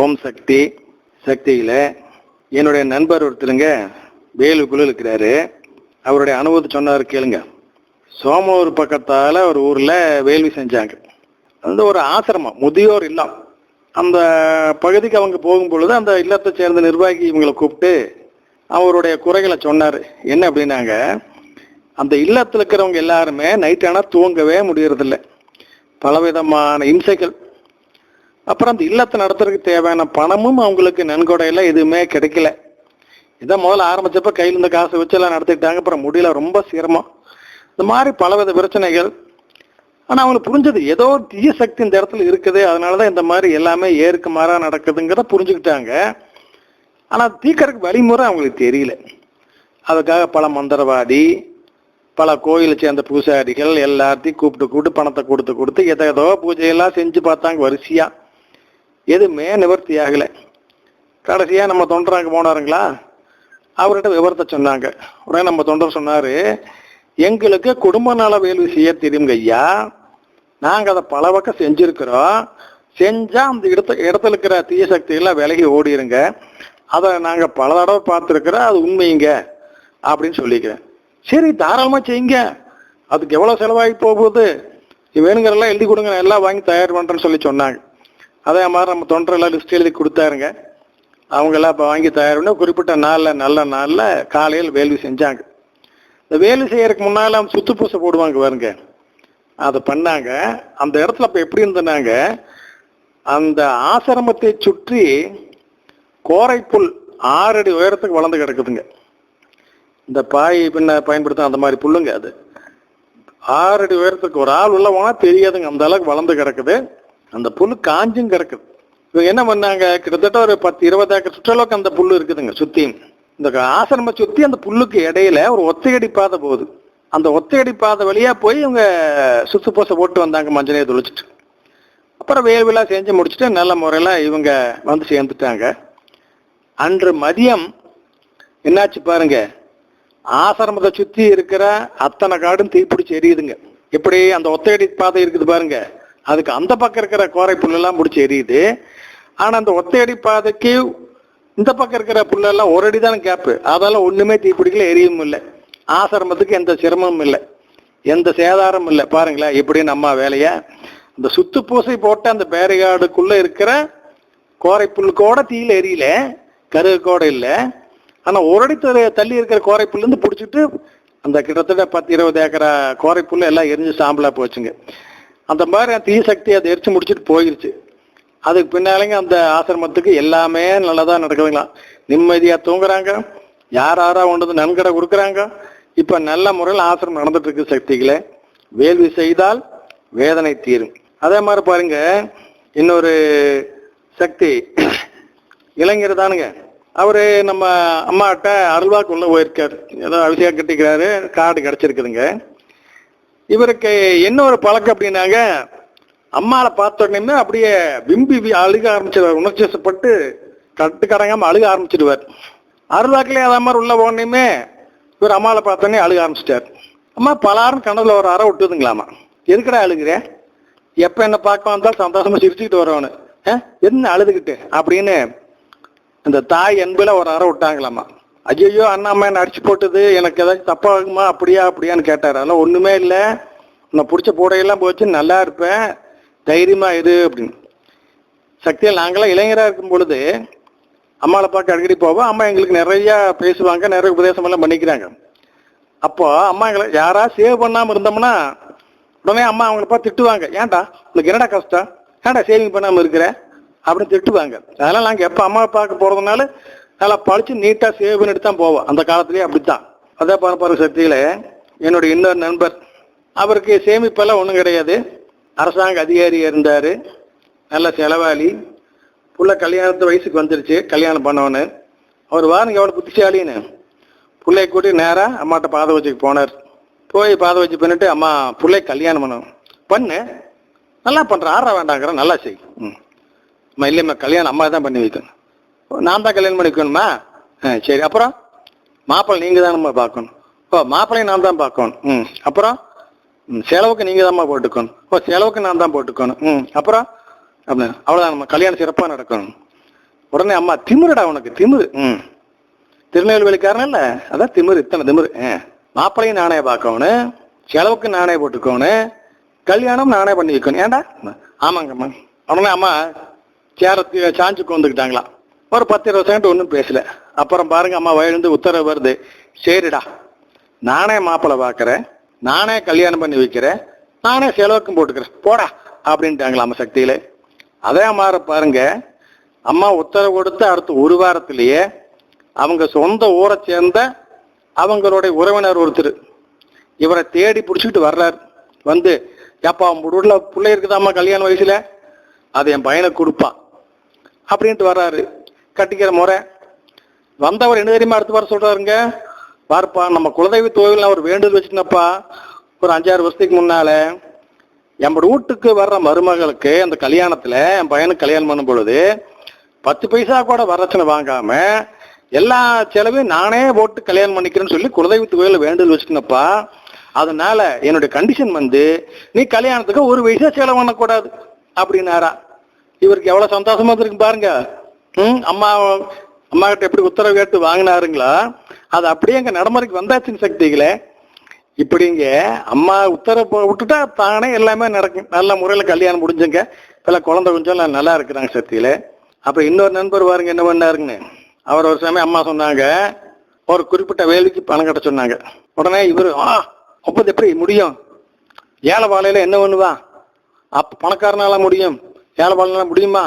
ஓம் சக்தி சக்தியில் என்னுடைய நண்பர் ஒருத்தருங்க வேலுக்குள்ள இருக்கிறாரு. அவருடைய அனுபவத்தை சொன்னார் கேளுங்க. சோமூர் பக்கத்தால் ஒரு ஊரில் வேள்வி செஞ்சாங்க. அந்த ஒரு ஆசிரமம் முதியோர் இல்லம். அந்த பகுதிக்கு அவங்க போகும் பொழுது அந்த இல்லத்தை சேர்ந்த நிர்வாகி இவங்களை கூப்பிட்டு அவருடைய குறைகளை சொன்னார். என்ன அப்படின்னாங்க அந்த இல்லத்தில் இருக்கிறவங்க எல்லாருமே நைட் ஆனால் தூங்கவே முடியறதில்ல. பலவிதமான இம்சைகள் அப்புறம் அந்த இல்லத்தை நடத்துறதுக்கு தேவையான பணமும் அவங்களுக்கு நன்கொடையில் எதுவுமே கிடைக்கல. இதை முதல்ல ஆரம்பித்தப்போ கையில் இருந்த காசை வச்சு எல்லாம் நடத்திட்டாங்க. அப்புறம் முடியல ரொம்ப சிரமம். இந்த மாதிரி பலவித பிரச்சனைகள். ஆனால் அவங்களுக்கு புரிஞ்சது ஏதோ தீய சக்தி இந்த இடத்துல இருக்குது. அதனால தான் இந்த மாதிரி எல்லாமே ஏற்கு மாறாக நடக்குதுங்கிறத புரிஞ்சுக்கிட்டாங்க. ஆனால் தீக்கிறதுக்கு வழிமுறை அவங்களுக்கு தெரியல. அதுக்காக பல மந்திரவாதி பல கோயிலை சேர்ந்த பூசாரிகள் எல்லாத்தையும் கூப்பிட்டு கூப்பிட்டு பணத்தை கொடுத்து கொடுத்து எதோ ஏதோ பூஜையெல்லாம் செஞ்சு பார்த்தாங்க வரிசையாக எதுவுமே நிவர்த்தி ஆகலை. கடைசியாக நம்ம தொண்டராங்க போனாருங்களா? அவர்கிட்ட விவரத்தை சொன்னாங்க. உடனே நம்ம தொண்டர் சொன்னார் எங்களுக்கு குடும்ப நல வேள்வி செய்ய தெரியுங்க ஐயா. நாங்கள் அதை பல பக்கம் செஞ்சுருக்கிறோம். செஞ்சால் அந்த இடத்த இடத்துல இருக்கிற தீய சக்திகள்லாம் விலகி ஓடிருங்க. அதை நாங்கள் பல தடவை பார்த்துருக்குறோம். அது உண்மைங்க. அப்படின்னு சொல்லிக்கிறேன். சரி தாராளமாக செய்யுங்க. அதுக்கு எவ்வளோ செலவாகி போகுது? வேணுங்கிறதெல்லாம் எழுதி கொடுங்க. நான் எல்லாம் வாங்கி தயார் பண்ணுறேன்னு சொல்லி சொன்னாங்க. அதே மாதிரி நம்ம தொண்டரெல்லாம் லிஸ்ட் எழுதி கொடுத்தாருங்க. அவங்கெல்லாம் இப்போ வாங்கி தயார் குறிப்பிட்ட நாளில் நல்ல நாளில் காலையில் வேள்வி செஞ்சாங்க. இந்த வேலை செய்யறதுக்கு முன்னால் அவங்க சுத்து பூசை போடுவாங்க பாருங்க. அதை பண்ணாங்க. அந்த இடத்துல அப்போ எப்படி இருந்தனாங்க? அந்த ஆசிரமத்தை சுற்றி கோரைப்புல் ஆறு அடி உயரத்துக்கு வளர்ந்து கிடக்குதுங்க. இந்த பாய் பின்ன பயன்படுத்த அந்த மாதிரி புல்லுங்க அது. ஆறு அடி உயரத்துக்கு ஒரு ஆள் உள்ள போனால் தெரியாதுங்க. அந்த அளவுக்கு வளர்ந்து கிடக்குது. அந்த புல் காஞ்சும் கிடக்குது. இவங்க என்ன பண்ணாங்க? கிட்டத்தட்ட ஒரு பத்து இருபது ஏக்கர் சுற்றளவுக்கு அந்த புல் இருக்குதுங்க சுத்தியும் இந்த ஆசிரம சுத்தி அந்த புல்லுக்கு இடையில ஒரு ஒத்தையடி பாதை போகுது. அந்த ஒத்தையடி பாதை வழியா போய் இவங்க சுத்து பூசை போட்டு வந்தாங்க மஞ்சளையை தொளிச்சிட்டு அப்புறம் வேர்விழா செஞ்சு முடிச்சுட்டு நல்ல முறையில் இவங்க வந்து சேர்ந்துட்டாங்க. அன்று மதியம் என்னாச்சு பாருங்க? ஆசிரமத்தை சுற்றி இருக்கிற அத்தனை காடும் தீப்பிடிச்சு எரியுதுங்க. எப்படி அந்த ஒத்தையடி பாதை இருக்குது பாருங்க? அதுக்கு அந்த பக்கம் இருக்கிற கோரை புல்லெல்லாம் பிடிச்சி எரியுது. ஆனால் அந்த ஒத்தையடி பாதைக்கு இந்த பக்கம் இருக்கிற புல்லெல்லாம் ஒரு அடி தானே கேப்பு அதெல்லாம் ஒன்றுமே தீப்பிடிக்கல எரியும் இல்லை. ஆசிரமத்துக்கு எந்த சிரமமும் இல்லை. எந்த சேதாரமும் இல்லை. பாருங்களேன் இப்படி நம்ம வேலையை. இந்த சுத்து பூசை போட்ட அந்த பேரிகாடுக்குள்ள இருக்கிற கோரை புல்லுக்கோட தீயில் எரியல. கருகு கூட இல்லை. ஆனால் ஒரு அடி தள்ளி இருக்கிற கோரை புல்லுந்து பிடிச்சிட்டு அந்த கிட்டத்தட்ட பத்து இருபது ஏக்கரா கோரை புல்லு எல்லாம் எரிஞ்சு சாம்பலாக போச்சுங்க. அந்த மாதிரி தீ சக்தி அதை எரிச்சு முடிச்சிட்டு போயிருச்சு. அதுக்கு பின்னாலேங்க அந்த ஆசிரமத்துக்கு எல்லாமே நல்லதாக நடக்குதுங்களாம் நிம்மதியாக தூங்குறாங்க. யார் யாராக கொண்டு நன்கடை கொடுக்குறாங்க? இப்போ நல்ல முறையில் ஆசிரமம் நடந்துட்டு இருக்கு வேள்வி செய்தால் வேதனை தீரும். அதே மாதிரி பாருங்க இன்னொரு சக்தி இளைஞர் தானுங்க. அவர் நம்ம அம்மாட்ட அருள்வாக்கு உள்ளே போயிருக்கார். ஏதோ அபிஷேகம் கட்டிக்கிறாரு கார்டு கிடச்சிருக்குதுங்க இவருக்கு என்ன ஒரு பழக்கம் அப்படின்னாங்க அம்மாவை பார்த்த உடனே அப்படியே விம்பி அழுக ஆரம்பிச்சிடுவார் உணர்ச்சிப்பட்டு கட்டு அழுக ஆரம்பிச்சிடுவார் அருளாக்கிலே அதே மாதிரி உள்ள போனேமே இவர் அம்மாவை பார்த்தோன்னே அழுக ஆரம்பிச்சிட்டார். அம்மா பலாரும் கனவுல ஒரு அறை விட்டுதுங்களாமா? எதுக்குடா அழுகுற? எப்போ என்ன பார்க்க வந்தால் சந்தோஷமா சிரிச்சுக்கிட்டு வரவனு. என்ன அழுதுகிட்டு? அப்படின்னு அந்த தாய் அன்பில் ஒரு அறை விட்டாங்களாமா? ஐயோ அண்ணா அம்மா என்ன அடிச்சு போட்டது எனக்கு ஏதாச்சும் தப்பாகுமா அப்படியா அப்படியான்னு கேட்டார். அதெல்லாம் ஒண்ணுமே இல்லை. உன்னை பிடிச்ச பூடையெல்லாம் போச்சு நல்லா இருப்பேன். தைரியமா இரு அப்படின்னு. சக்தியில் நாங்களாம் இளைஞராக இருக்கும் பொழுது அம்மாவை பார்க்க அடிக்கடி போவோம். அம்மா எங்களுக்கு நிறையா பேசுவாங்க நிறைய உபதேசம் எல்லாம் பண்ணிக்கிறாங்க. அப்போ அம்மா எங்களை யாரா சேவ் பண்ணாமல் இருந்தோம்னா உடனே அம்மா அவங்கள பார்த்து திட்டுவாங்க. ஏன்டா உனக்கு என்னடா கஷ்டம்? ஏன்டா சேவிங் பண்ணாமல் இருக்கிற? அப்படின்னு திட்டுவாங்க. அதெல்லாம் நாங்கள் எப்போ அம்மாவை பார்க்க போகிறதுனால நல்லா பழிச்சு நீட்டாக சேவ் பண்ணிட்டு தான் போவோம். அந்த காலத்துலேயே அப்படித்தான். அதே பரம்பரை சக்தியில் என்னுடைய இன்னொரு நண்பர். அவருக்கு சேமிப்பெல்லாம் ஒன்றும் கிடையாது. அரசாங்க அதிகாரி இருந்தார். நல்ல செலவாளி. புள்ள கல்யாணத்து வயசுக்கு வந்துருச்சு கல்யாணம் பண்ணவனு. அவர் வாருங்க எவ்வளோ புத்திசாலின்னு. பிள்ளைய கூட்டி நேராக அம்மாட்ட பாத வச்சுக்கு போனார். போய் பாத வச்சு பண்ணிட்டு அம்மா பிள்ளை கல்யாணம் பண்ணணும் பண்ணு. நல்லா பண்ணுற ஆறா வேண்டாங்கிற நல்லா செய். ம். அம்மா இல்லைம்மா கல்யாணம் அம்மா தான் பண்ணி வைக்கணும். நான் தான் கல்யாணம் பண்ணி வைக்கணுமா ஆ சரி. அப்புறம்? மாப்பிள்ளை நீங்கள் தானம்மா பார்க்கணும். ஓ மாப்பிள்ளையும் நான் தான் பார்க்கணும். ம். அப்புறம்? செலவுக்கு நீங்கள் தான்மா போட்டுக்கணும். ஓ செலவுக்கு நான் தான் போட்டுக்கணும். ம். அப்புறம்? அப்படின்னு அவ்வளோதான் நம்ம கல்யாணம் சிறப்பாக நடக்கணும். உடனே அம்மா திமிருடா உனக்கு திமிரு. ம். திருநெல்வேலிக்காரன் இல்லை? அதான் திமிரு இத்தனை திமிரு. ஆ. மாப்பிள்ளையும் நானே பார்க்கணும். செலவுக்கு நானே போட்டுக்கணும். கல்யாணம் நானே பண்ணி வைக்கணும். ஏன்டா ஆமாங்கம்மா. உடனே அம்மா சேர சாஞ்சுக்கு வந்துக்கிட்டாங்களாம் ஒரு பத்து இருபது செகண்ட் ஒன்றும் பேசல. அப்புறம் பாருங்க அம்மா வயலுந்து உத்தரவு வருது. சரிடா. நானே மாப்பிள்ளை பார்க்குறேன். நானே கல்யாணம் பண்ணி வைக்கிறேன். நானே செலவுக்கும் போட்டுக்கிறேன். போடா அப்படின்ட்டாங்களா அம்மா சக்தியில். அதே மாதிரி பாருங்க அம்மா உத்தரவு கொடுத்து அடுத்த ஒரு வாரத்திலேயே அவங்க சொந்த ஊரை சேர்ந்த அவங்களுடைய உறவினர் ஒருத்தர். இவரை தேடி பிடிச்சிக்கிட்டு வர்றாரு. வந்து ஏப்பா உங்க ஊர்ல பிள்ளை இருக்குதாம்மா கல்யாண வயசில்? அது என் பையனை கொடுப்பான் அப்படின்ட்டு வர்றாரு. கட்டிக்கிற முறை. வந்தவர் என்ன தெரியுமா அடுத்து வர சொல்றாருங்க? பார்ப்பா நம்ம குலதெய்வ கோவில் அவர் வேண்டுதல் வச்சுனப்பா ஒரு அஞ்சாறு வருஷத்துக்கு முன்னால எம்மோட வீட்டுக்கு வர்ற மருமகளுக்கு அந்த கல்யாணத்துல என் பையனுக்கு கல்யாணம் பண்ணும் பொழுது பத்து பைசா கூட வரதட்சணை வாங்காம எல்லா செலவையும் நானே போட்டு கல்யாணம் பண்ணிக்கிறேன்னு சொல்லி குலதெய்வத்து கோயிலில் வேண்டுதல் வச்சுக்கினப்பா அதனால என்னுடைய கண்டிஷன் வந்து நீ கல்யாணத்துக்கு ஒரு பைசா செலவு பண்ணக்கூடாது அப்படின்னாரா. இவருக்கு எவ்வளவு சந்தோஷமா இருக்கு பாருங்க. அம்மா அம்மா கிட்ட எப்படி உத்தரவு கேட்டு வாங்கினாருங்களா? அது அப்படியே எங்க நடைமுறைக்கு வந்தாச்சுன்னு சக்திகளே. இப்படிங்க அம்மா உத்தரவு விட்டுட்டா தானே எல்லாமே நடக்கும் நல்ல முறையில் கல்யாணம் முடிஞ்சுங்க. இப்பெல்லாம் குழந்தை கொஞ்சம் எல்லாம் நல்லா இருக்கிறாங்க சக்தியில அப்புறம் இன்னொரு நண்பர் பாருங்க என்ன பண்ணாருங்கன்னு. அவர் ஒரு சமயம் அம்மா சொன்னாங்க ஒரு குறிப்பிட்ட வேலைக்கு பணம் கட்ட சொன்னாங்க. உடனே இவர் ஆ ஒப்பது எப்படி முடியும்? ஏழை வாழையில என்ன பண்ணுவா அப்ப பணக்காரனால முடியும். ஏழை வாழைனால முடியுமா?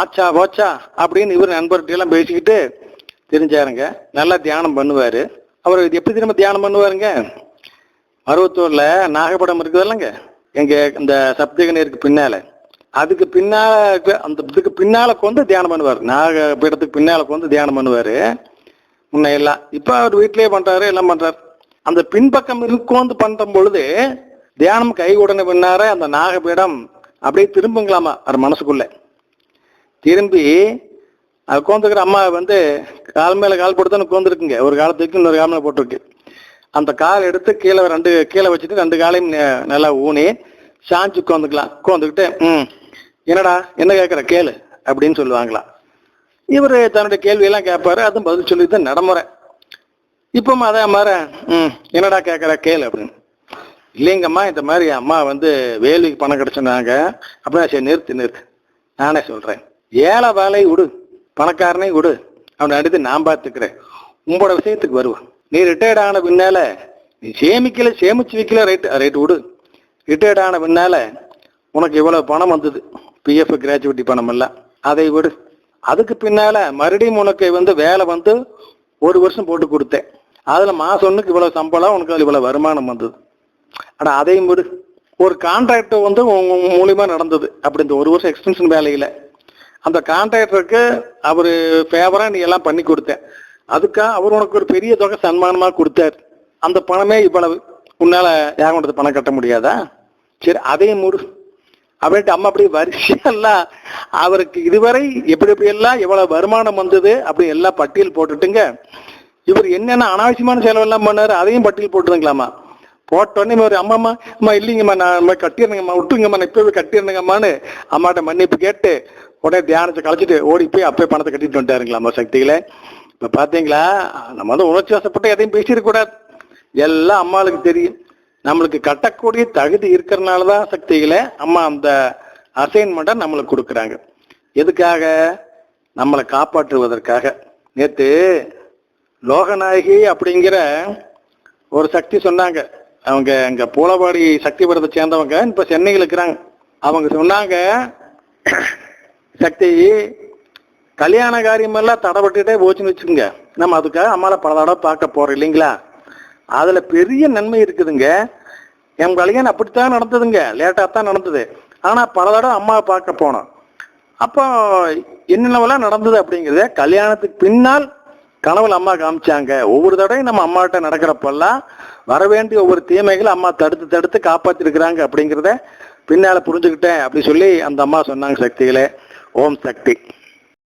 ஆச்சா போச்சா அப்படின்னு இவர் நண்பர்கிட்ட எல்லாம் பேசிக்கிட்டு தெரிஞ்சாருங்க. நல்லா தியானம் பண்ணுவார். அவர் இது எப்படி திரும்ப தியானம் பண்ணுவாருங்க? மருவத்தூரில் நாகப்படம் இருக்குதில்லங்க. எங்கள் இந்த சப்தகனருக்கு பின்னால. அதுக்கு பின்னால் அந்த இதுக்கு பின்னால் கொண்டு தியானம் பண்ணுவார். நாகபீடத்துக்கு பின்னால் கொண்டு தியானம் பண்ணுவார். முன்ன எல்லாம். இப்போ அவர் வீட்டிலேயே பண்ணுறாரு எல்லாம் பண்ணுறார் அந்த பின்பக்கம் இருக்கோந்து பண்ணுற பொழுது தியானம் கை உடனே பண்ணாரு? அந்த நாகபீடம் அப்படியே திரும்புங்களாமா அவர் மனசுக்குள்ளே. திரும்பி அது உட்காந்துக்கிற அம்மா வந்து கால் மேல கால் போட்டு உட்காந்துருக்குங்க ஒரு காலத்துக்கு இன்னொரு கால் மேல போட்டிருக்கு. அந்த கால் எடுத்து கீழே ரெண்டு கீழே வச்சுட்டு ரெண்டு காலையும் நல்லா ஊனி சாஞ்சு உட்காந்துக்கலாம். உட்காந்துக்கிட்டு ம் என்னடா என்ன கேட்குற கேளு அப்படின்னு சொல்லுவாங்களாம். இவர் தன்னுடைய கேள்வியெல்லாம் கேட்பாரு. அதுவும் பதில் சொல்லி தான் நடைமுறை. இப்போ அதே மாதிரி ம் என்னடா கேட்குற கேளு அப்படின்னு. இல்லைங்கம்மா இந்த மாதிரி அம்மா வந்து வேலைக்கு பணம் கிடைச்சுனாங்க. அப்படின்னா சரி நிறுத்து நிறுத்து. நானே சொல்கிறேன் ஏழை வேலை விடு. பணக்காரனை விடு. அவனை அடுத்து நான் பார்த்துக்கிறேன். உங்களோட விஷயத்துக்கு வருவான். நீ ரிட்டையர்ட் ஆன பின்னால நீ சேமிக்கல சேமிச்சு வைக்கல ரைட் ரைட் விடு. ரிட்டையர்ட் ஆன பின்னால உனக்கு இவ்வளவு பணம் வந்தது. பிஎஃப் கிராஜுவிட்டி பணம் எல்லாம். அதை விடு. அதுக்கு பின்னால மறுபடியும் உனக்கு வந்து வேலை வந்து ஒரு வருஷம் போட்டு கொடுத்தேன். அதுல மாசம் ஒன்றுக்கு இவ்வளவு சம்பளம் உனக்கு அதுல இவ்வளவு வருமானம் வந்தது. ஆனா அதையும் விடு. ஒரு கான்ட்ராக்ட் வந்து உங்க மூலியமாக மூலியமா நடந்தது. அப்படி இந்த ஒரு வருஷம் எக்ஸ்டென்ஷன் வேலையில. அந்த கான்ட்ராக்டருக்கு அவர் ஃபேவராக நீ எல்லாம் பண்ணி கொடுத்தேன். அதுக்காக அவர் உனக்கு ஒரு பெரிய தொகை சன்மானமாக கொடுத்தாரு. அந்த பணமே இவ்வளவு. உன்னால் யாகம் பணம் கட்ட முடியாதா? சரி அதையும் மூடு அப்படின்ட்டு அம்மா அப்படி வரிசையெல்லாம் அவருக்கு இதுவரை எப்படி எப்படி எல்லாம் எவ்வளோ வருமானம் வந்தது அப்படி எல்லாம் பட்டியல் போட்டுட்டுங்க. இவர் என்னென்ன அனாவசியமான செலவெல்லாம் பண்ணார் அதையும் பட்டியல் போட்டுருங்களாம்மா. போட்டோடனே ஒரு அம்மாம்மா அம்மா இல்லைங்கம்மா நான் கட்டிடுறேங்கம்மா விட்டுங்கம்மா நான் இப்பவே கட்டிடுறேங்கம்மான்னு அம்மாட்ட மன்னிப்பு கேட்டு உடனே தியானத்தை கழிச்சிட்டு ஓடி போய் அப்பயே பணத்தை கட்டிட்டு வந்துட்டாருங்களாம்மா சக்திகளை. இப்போ பார்த்தீங்களா நம்ம வந்து உணர்ச்சி வசப்பட்டு எதையும் பேசிடக்கூடாது எல்லாம் அம்மாளுக்கு தெரியும். நம்மளுக்கு கட்டக்கூடிய தகுதி இருக்கிறனால தான் சக்திகளை அம்மா அந்த அசைன்மெண்ட்டை நம்மளுக்கு கொடுக்குறாங்க. எதுக்காக? நம்மளை காப்பாற்றுவதற்காக. நேற்று லோகநாயகி அப்படிங்கிற ஒரு சக்தி சொன்னாங்க. அவங்க அங்க பூலவாடி சக்தி விரதை சேர்ந்தவங்க இப்போ சென்னையில் இருக்கிறாங்க. அவங்க சொன்னாங்க சக்தி கல்யாண காரியமெல்லாம் தடைப்பட்டுட்டே போச்சுன்னு வச்சுக்கோங்க. நம்ம அதுக்காக அம்மாவை பல தடவை பார்க்க போகிறோம் இல்லைங்களா? அதில் பெரிய நன்மை இருக்குதுங்க. என் கல்யாணம் அப்படித்தான் நடந்ததுங்க. லேட்டாக தான் நடந்தது. ஆனால் பல தடவை அம்மாவை பார்க்க போனோம். அப்போ என்னென்னவெல்லாம் நடந்தது அப்படிங்கிறத கல்யாணத்துக்கு பின்னால் கனவுல அம்மா காமிச்சாங்க. ஒவ்வொரு தடவையும் நம்ம அம்மாட்ட நடக்கிறப்பெல்லாம் வர வேண்டிய ஒவ்வொரு தீமைகளை அம்மா தடுத்து தடுத்து காப்பாற்றிருக்கிறாங்க அப்படிங்கிறத பின்னால் புரிஞ்சுக்கிட்டேன் அப்படி சொல்லி அந்த அம்மா சொன்னாங்க சக்திகளை. ஓம் சக்தி